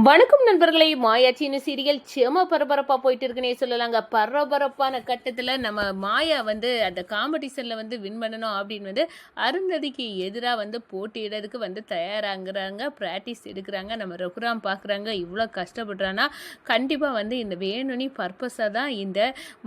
வணக்கம் நண்பர்களே. மாயாச்சின்னு சீரியல் செம பரபரப்பாக போயிட்டு இருக்குன்னே சொல்லலாங்க. பரபரப்பான கட்டத்தில் நம்ம மாயா வந்து அந்த காம்படிஷனில் வந்து வின் பண்ணணும் அப்படின்னு வந்து அருந்ததிக்கு எதிராக வந்து போட்டியிடறதுக்கு வந்து தயாராகிறாங்க. ப்ராக்டிஸ் எடுக்கிறாங்க. நம்ம ரகுராம் பார்க்குறாங்க இவ்வளோ கஷ்டப்படுறான்னா கண்டிப்பாக வந்து இந்த வேணும்னி பர்பஸாக தான் இந்த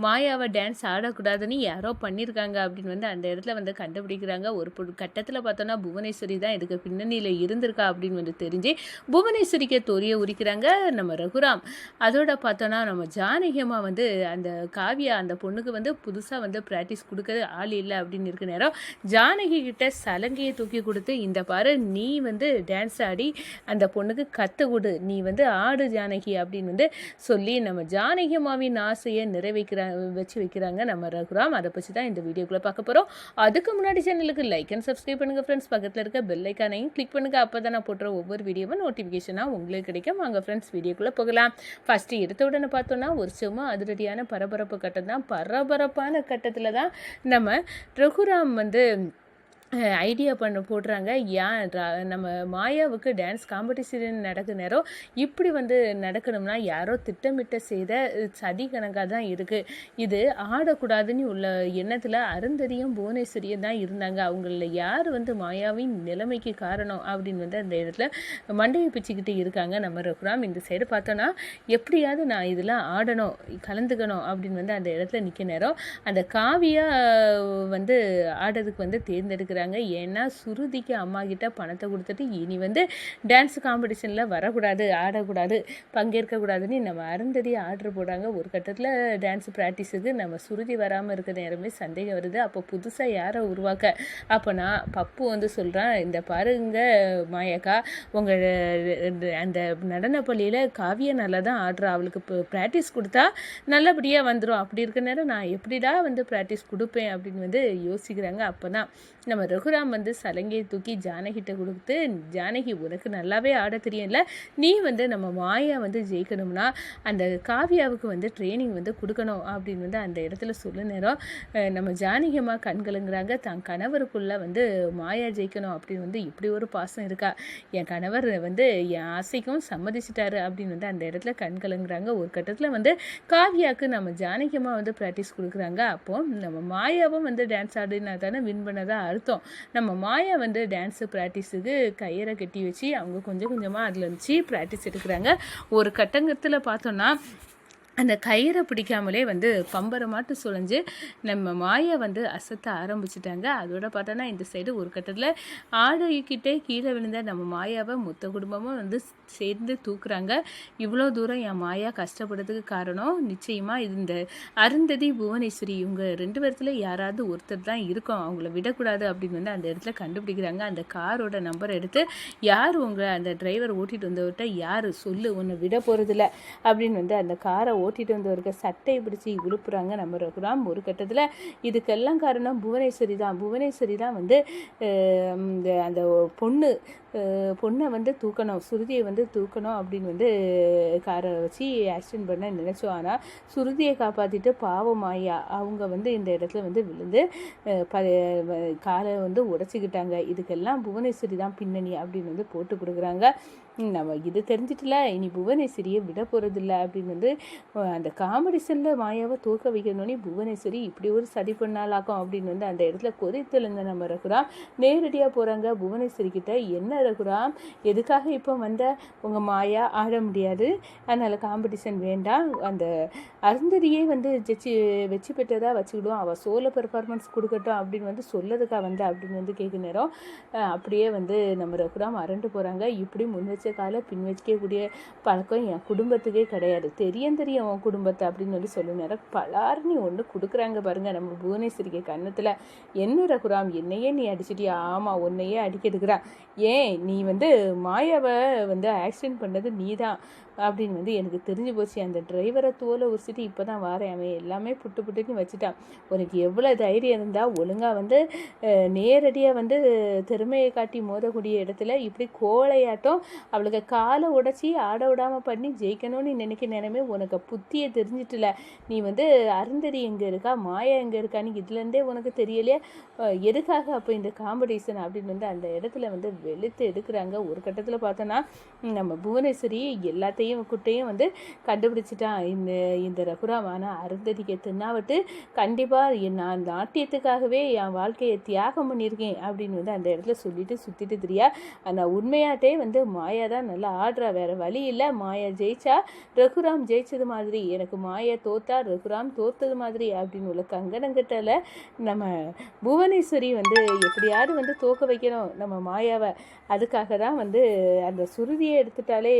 மாயாவை டான்ஸ் ஆடக்கூடாதுன்னு யாரோ பண்ணியிருக்காங்க அப்படின்னு வந்து அந்த இடத்துல வந்து கண்டுபிடிக்கிறாங்க. ஒரு கட்டத்தில் பார்த்தோன்னா புவனேஸ்வரி தான் இதுக்கு பின்னணியில் இருந்திருக்கா அப்படின்னு வந்து தெரிஞ்சு புவனேஸ்வரிக்கு தொரிய உரிக்கிறாங்க நம்ம ரகுராம். அதோட பார்த்தோன்னா நம்ம ஜானகியம்மா வந்து அந்த காவியா அந்த பொண்ணுக்கு வந்து புதுசாக வந்து ப்ராக்டிஸ் கொடுக்க ஆள் இல்லை அப்படின்னு இருக்க நேரம் ஜானகி கிட்ட சலங்கையை தூக்கி கொடுத்து இந்த பாரு நீ வந்து டான்ஸ் ஆடி அந்த பொண்ணுக்கு கற்று கொடு. நீ வந்து ஆடு ஜானகி அப்படின்னு வந்து சொல்லி நம்ம ஜானகியம்மாவின் ஆசையை நிறைவேக்கிற வச்சு வைக்கிறாங்க நம்ம ரகுராம். அதை பற்றி தான் இந்த வீடியோக்குள்ளே பார்க்க போகிறோம் அதுக்கு முன்னாடி சேனலுக்கு லைக் அண்ட் சப்ஸ்கிரைப் பண்ணுங்கள் ஃப்ரெண்ட்ஸ் பக்கத்தில் இருக்க பெல் ஐக்கானையும் கிளிக் பண்ணுங்கள் அப்போ தான் நான் போடுற ஒவ்வொரு வீடியோவும் நோட்டிஃபிகேஷனாக உங்களுக்கு கிடைக்கும். வாங்க ஃப்ரெண்ட்ஸ் வீடியோக்குள்ளே போகலாம். ஃபஸ்ட்டு எடுத்த உடனே பார்த்தோன்னா ஒரு சும்மா அதிரடியான பரபரப்பு கட்டம் தான். பரபரப்பான கட்டத்தில் தான் நம்ம ரகுராம் வந்து ஐடியா பண்ண போடுறாங்க. ஏன் நம்ம மாயாவுக்கு டான்ஸ் காம்படிஷன் நடக்க நேரம் இப்படி வந்து நடக்கணும்னா யாரோ திட்டமிட்ட செய்த சதி கணக்காக தான் இருக்குது இது ஆடக்கூடாதுன்னு உள்ள எண்ணத்தில் அருந்ததியும் புவனேஸ்வரியும் தான் இருந்தாங்க. அவங்கள யார் வந்து மாயாவின் நிலைமைக்கு காரணம் அப்படின்னு வந்து அந்த இடத்துல மண்டையை பிச்சுக்கிட்டு இருக்காங்க. நம்ம ரகுராம் இந்த சைடு பார்த்தோன்னா எப்படியாவது நான் இதெல்லாம் ஆடணும் கலந்துக்கணும் அப்படின்னு வந்து அந்த இடத்துல நிற்க நேரம் அந்த காவியாக வந்து ஆடுறதுக்கு வந்து தேர்ந்தெடுக்கிறாங்க. ஏன்னா சுருதிக்கு அம்மா கிட்ட பணத்தை கொடுத்துட்டு இனி வந்து டான்ஸ் காம்படிஷனில் வரக்கூடாது ஆடக்கூடாது பங்கேற்கக்கூடாதுன்னு நம்ம அருந்ததி ஆர்டர் போடுறாங்க ஒரு கட்டத்தில் டான்ஸ் ப்ராக்டிஸுக்கு நம்ம சுருதி வராமல் இருக்க நேரமே சந்தேகம் வருது. அப்போ புதுசாக யாரை உருவாக்க? அப்போ நான் பப்பு வந்து சொல்கிறேன் இந்த பாருங்க மாயக்கா உங்கள் அந்த நடன பள்ளியில் காவிய நல்லா தான் ஆடுறா. அவளுக்கு இப்போ ப்ராக்டிஸ் கொடுத்தா நல்லபடியாக வந்துடும் அப்படி இருக்க நேரம் நான் எப்படிடா வந்து ப்ராக்டிஸ் கொடுப்பேன்? அப்படின்னு வந்து யோசிக்கிறாங்க. அப்போ தான் நம்ம ரகுராம் வந்து சலங்கையை தூக்கி ஜானகிட்ட கொடுத்து ஜானகி உனக்கு நல்லாவே ஆட தெரியும்ல. நீ வந்து நம்ம மாயா வந்து ஜெயிக்கணும்னா அந்த காவியாவுக்கு வந்து ட்ரைனிங் வந்து கொடுக்கணும் அப்படின்னு வந்து அந்த இடத்துல சொல்ல நேரம் நம்ம ஜானகியம்மா கண்கலங்குறாங்க. தன் கணவருக்குள்ளே வந்து மாயா ஜெயிக்கணும் அப்படின்னு வந்து இப்படி ஒரு பாசம் இருக்கா? என் கணவர் வந்து என் ஆசைக்கும் சம்மதிச்சிட்டாரு அப்படின்னு வந்து அந்த இடத்துல கண்களுங்கிறாங்க ஒரு கட்டத்தில் வந்து காவியாவுக்கு நம்ம ஜானகியம்மா வந்து ப்ராக்டிஸ் கொடுக்குறாங்க. அப்போ நம்ம மாயாவும் வந்து டான்ஸ் ஆடினா தானே வின் பண்ணதாக அர்த்தம். நம்ம மாயா வந்து டான்ஸு ப்ராக்டிஸுக்கு கயிறை கட்டி வச்சு அவங்க கொஞ்சம் கொஞ்சமாக அதில் வச்சு ப்ராக்டிஸ் எடுக்கிறாங்க. ஒரு கட்டங்கத்தில் பார்த்தோன்னா அந்த கயிறை பிடிக்காமலே வந்து பம்பரை பம்பரமாட்டு சுழஞ்சு நம்ம மாயை வந்து அசத்த ஆரம்பிச்சிட்டாங்க. அதோட பார்த்தோன்னா இந்த சைடு ஒரு கட்டத்தில் ஆடுகிட்டே கீழே விழுந்த நம்ம மாயாவை மொத்த குடும்பமும் வந்து சேர்ந்து தூக்குறாங்க. இவ்வளோ தூரம் என் மாயா கஷ்டப்படுறதுக்கு காரணம் நிச்சயமாக இது இந்த அருந்ததி புவனேஸ்வரி இவங்க ரெண்டு பேரத்தில் யாராவது ஒருத்தர் தான் இருக்கும். அவங்கள விடக்கூடாது அப்படின்னு வந்து அந்த இடத்துல கண்டுபிடிக்கிறாங்க. அந்த காரோட நம்பர் எடுத்து யார் உங்களை அந்த டிரைவர் ஓட்டிகிட்டு வந்தவர்கிட்ட யார் சொல்லு உன்னை விட போகிறதில்ல அப்படின்னு வந்து அந்த காரை ஓட்டிட்டு வந்தவருக்கு சட்டையை பிடிச்சி உழுப்புறாங்க நம்ம ரகுராம். ஒரு கட்டத்தில் இதுக்கெல்லாம் காரணம் புவனேஸ்வரி தான். புவனேஸ்வரி தான் வந்து இந்த அந்த பொண்ணு பொண்ணை வந்து தூக்கணும் சுருதியை வந்து தூக்கணும் அப்படின்னு வந்து காரை வச்சு ஆக்சிடென்ட் பண்ண நினச்சோம். ஆனால் சுருதியை காப்பாற்றிட்டு பாவமாயா அவங்க வந்து இந்த இடத்துல வந்து விழுந்து ப காலை வந்து உடச்சிக்கிட்டாங்க. இதுக்கெல்லாம் புவனேஸ்வரி தான் பின்னணி அப்படின்னு வந்து போட்டு கொடுக்குறாங்க. நம்ம இது தெரிஞ்சிட்டல இனி புவனேஸ்வரியை விட போகிறதில்ல அப்படின்னு வந்து அந்த காம்படிஷனில் மாயாவை தூக்க வைக்கணும்னே புவனேஸ்வரி இப்படி ஒரு சதி பண்ணாலாக்கும் அப்படின்னு வந்து அந்த இடத்துல கொதித்தெழுந்த நம்ம ரகுராம் நேரடியாக போகிறாங்க புவனேஸ்வரி கிட்ட என்ன ரகுராம்? எதுக்காக இப்போ வந்த? உங்கள் மாயா ஆட முடியாது. அதனால் காம்படிஷன் வேண்டாம். அந்த அருந்ததியே வந்து ஜெச்சி வெற்றி பெற்றதாக வச்சுக்கிடுவோம். அவள் சோலோ பெர்ஃபார்மன்ஸ் கொடுக்கட்டும் அப்படின்னு வந்து சொல்லதுக்காக வந்த அப்படின்னு வந்து கேட்க நேரம் அப்படியே வந்து நம்ம ரகுராம் அரண்டு போகிறாங்க இப்படி முன் வச்சு கால பின் வைக்கக்கூடிய பழக்கம் என் குடும்பத்துக்கே கிடையாது. தெரியும் தெரியும் உன் குடும்பத்தை அப்படின்னு சொல்லி சொல்ல நேரம் பலார்னு ஒன்று கொடுக்குறாங்க பாருங்க. நம்ம புவனேஸ்வரிக்கு கன்னத்தில் என்ன ரகுராம் என்னையே நீ அடிச்சிட்டியா? ஆமாம் உன்னையே அடிக்க எடுக்கிறா. ஏன் நீ வந்து மாயாவை வந்து ஆக்சிடென்ட் பண்ணது நீ தான் அப்படின்னு வந்து எனக்கு தெரிஞ்சு போச்சு. அந்த டிரைவரை தோலை உரிச்சிட்டு இப்போ தான் வாரேன். அவன் எல்லாமே புட்டு புட்டுன்னு வச்சுட்டான். உனக்கு எவ்வளோ தைரியம் இருந்தால் ஒழுங்காக வந்து நேரடியாக வந்து திறமையை காட்டி மோதக்கூடிய இடத்துல இப்படி கோழையாட்டம் அவளுக்கு காலை உடச்சி ஆட விடாமல் பண்ணி ஜெயிக்கணும்னு நினைக்க நேரமே உனக்கு புத்தியை தெரிஞ்சிட்டுல. நீ வந்து அருந்ததி எங்கே இருக்கா? மாயா எங்கே இருக்கான்னு இதுலேருந்தே உனக்கு தெரியலையே? எதுக்காக அப்போ இந்த காம்படிஷன் அப்படின்னு வந்து அந்த இடத்துல வந்து வெளுத்து எடுக்கிறாங்க. ஒரு கட்டத்தில் பார்த்தோன்னா நம்ம புவனேஸ்வரி எல்லாத்தையும் குட்டையும் வந்து கண்டுபிடிச்சிட்டான் இந்த இந்த ரகுராம் ஆனால் அருந்ததிக்கு தின்னாவட்டு கண்டிப்பாக நான் நாட்டியத்துக்காகவே என் வாழ்க்கையை தியாகம் பண்ணியிருக்கேன் அப்படின்னு வந்து அந்த இடத்துல சொல்லிட்டு சுற்றிட்டு தெரியா. ஆனால் உண்மையாட்டே வந்து மாயா தான் நல்லா ஆடுறா வேற வழி இல்லை. மாயா ஜெயிச்சா ரகுராம் ஜெயிச்சது மாதிரி. எனக்கு மாயா தோத்தா ரகுராம் தோத்தது மாதிரி அப்படின்னு உள்ள கங்கணங்கிட்டல நம்ம புவனேஸ்வரி வந்து எப்படியாவது வந்து தோக்க வைக்கணும் நம்ம மாயாவை. அதுக்காக தான் வந்து அந்த சுருதியை எடுத்துட்டாலே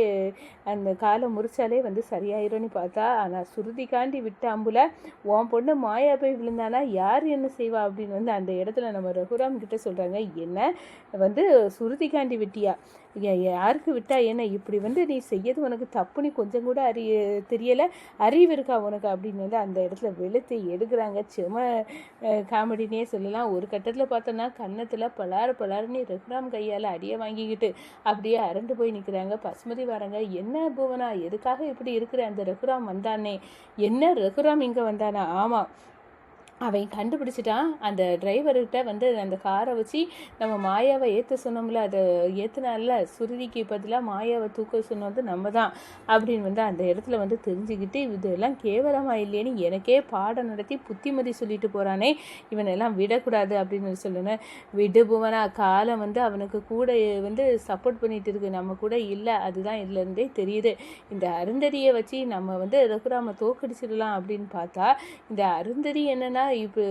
அந்த காலை முறிச்சாலே வந்து சரியாயிரும்னு பார்த்தா ஆனால் சுருதிக்காண்டி விட்டாம்புல உன் பொண்ணு மாயா போய் விழுந்தானா யார் என்ன செய்வா அப்படின்னு வந்து அந்த இடத்துல நம்ம ரகுராம் கிட்ட சொல்கிறாங்க என்ன? வந்து சுருதிக்காண்டி விட்டியா? யாருக்கு விட்டா என்ன? இப்படி வந்து நீ செய்யறது உனக்கு தப்புன்னு கொஞ்சம் கூட அறிய தெரியலை. அறிவு இருக்கா உனக்கு? அப்படின்னு வந்து அந்த இடத்துல வெளுத்து எடுக்கிறாங்க. செம காமெடினே சொல்லலாம். ஒரு கட்டத்தில் பார்த்தோன்னா கன்னத்தில் பலாறு பலாருன்னு ரகுராம் கையால் அடியை வாங்கிக்கிட்டு அப்படியே அரண்டு போய் நிற்கிறாங்க பசுமதி வராங்க. என்ன புவனா எதுக்காக இப்படி இருக்கிற அந்த ரகுராம் வந்தானே? என்ன ரகுராம் இங்கே வந்தானா? ஆமாம் அவன் கண்டுபிடிச்சிட்டான். அந்த டிரைவர்கிட்ட வந்து அந்த காரை வச்சு நம்ம மாயாவை ஏற்ற சொன்னோம்ல அதை ஏற்றுனால சுருதிக்கு பதிலாக மாயாவை தூக்க சொன்னது நம்ம தான் அப்படின்னு வந்து அந்த இடத்துல வந்து தெரிஞ்சுக்கிட்டு இதெல்லாம் கேவலமாக இல்லையேன்னு எனக்கே பாடம் நடத்தி புத்திமதி சொல்லிட்டு போகிறானே இவனெல்லாம் விடக்கூடாது அப்படின்னு சொல்லணும் விடு புவனா காலம் வந்து அவனுக்கு கூட வந்து சப்போர்ட் பண்ணிட்டு இருக்கு. நம்ம கூட இல்லை அதுதான் இதுலேருந்தே தெரியுது. இந்த அருந்ததியை வச்சு நம்ம வந்து ரகுராம தோக்கடிச்சிடலாம் அப்படின்னு பார்த்தா இந்த அருந்ததி என்னென்னா இப்போ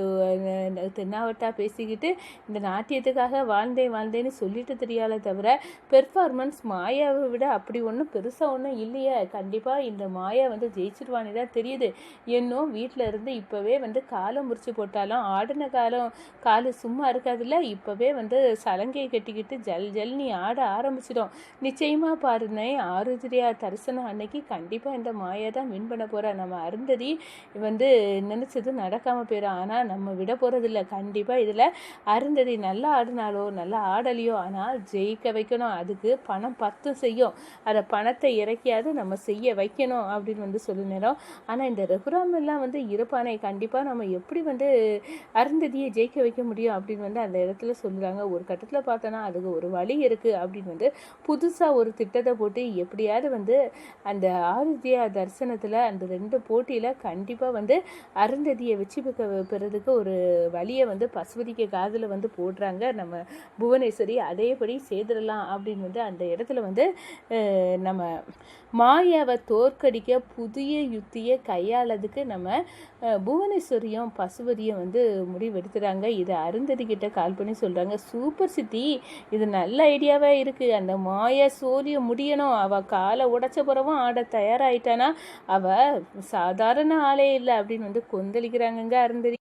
தென்னாவட்டா பேசிக்கிட்டு இந்த நாட்டியத்துக்காக வாழ்ந்தேன் வாழ்ந்தேன்னு சொல்லிட்டு தெரியாத தவிர பெர்ஃபார்மன்ஸ் மாயாவை விட அப்படி ஒன்றும் பெருசாக ஒன்றும் இல்லையே. கண்டிப்பாக இந்த மாயா வந்து ஜெயிச்சிருவானே தான் தெரியுது. இன்னும் வீட்டில் இருந்து இப்போவே வந்து காலம் முறிச்சு போட்டாலும் ஆடின காலம் காலு சும்மா இருக்காதுல்ல இப்போவே வந்து சலங்கையை கட்டிக்கிட்டு ஜல் ஜல் நீ ஆட ஆரம்பிச்சிடும். நிச்சயமாக பாருனே ஆருத்ரியா தரிசனம் அன்னைக்கு கண்டிப்பாக இந்த மாயா தான் வின் பண்ண போகிறா நம்ம அருந்ததி வந்து நினச்சது நடக்காமல் போயிடும் ஆனால் நம்ம விட போகிறதில்ல கண்டிப்பாக இதில் அருந்ததி நல்லா ஆடினாலோ நல்லா ஆடலையோ ஆனால் ஜெயிக்க வைக்கணும். அதுக்கு பணம் பத்து செய்யும். அதை பணத்தை இறக்கியாவது நம்ம செய்ய வைக்கணும் அப்படின்னு வந்து சொல்லினோம் நேரம். ஆனால் இந்த ரகுராம் எல்லாம் வந்து இருப்பானே. கண்டிப்பாக நம்ம எப்படி வந்து அருந்ததியை ஜெயிக்க வைக்க முடியும் அப்படின்னு வந்து அந்த இடத்துல சொல்லுறாங்க ஒரு கட்டத்தில் பார்த்தோன்னா அதுக்கு ஒரு வழி இருக்குது அப்படின்னு வந்து புதுசாக ஒரு திட்டத்தை போட்டு எப்படியாவது வந்து அந்த ஆருத்யா தரிசனத்தில் அந்த ரெண்டு போட்டியில் கண்டிப்பாக வந்து அருந்ததியை வச்சு பெக்க- பெறதுக்கு ஒரு வழியை வந்து பசுபதிக்கு காதில் வந்து போடுறாங்க. நம்ம புவனேஸ்வரி அதேபடி செய்திடலாம் அப்படின்னு வந்து அந்த இடத்துல வந்து நம்ம மாயாவை தோற்கடிக்க புதிய யுத்தியை கையாளதுக்கு நம்ம புவனேஸ்வரியும் பசுபதியும் வந்து முடிவெடுத்துறாங்க. இதை அருந்ததி கிட்ட கால் பண்ணி சொல்கிறாங்க சூப்பர் சித்தி இது நல்ல ஐடியாவாக இருக்குது அந்த மாயா சோழிய முடியணும். அவள் காலை உடைச்ச பிறவும் ஆட தயாராகிட்டானா அவள் சாதாரண ஆளே இல்லை அப்படின்னு வந்து கொந்தளிக்கிறாங்கங்க அருந்ததி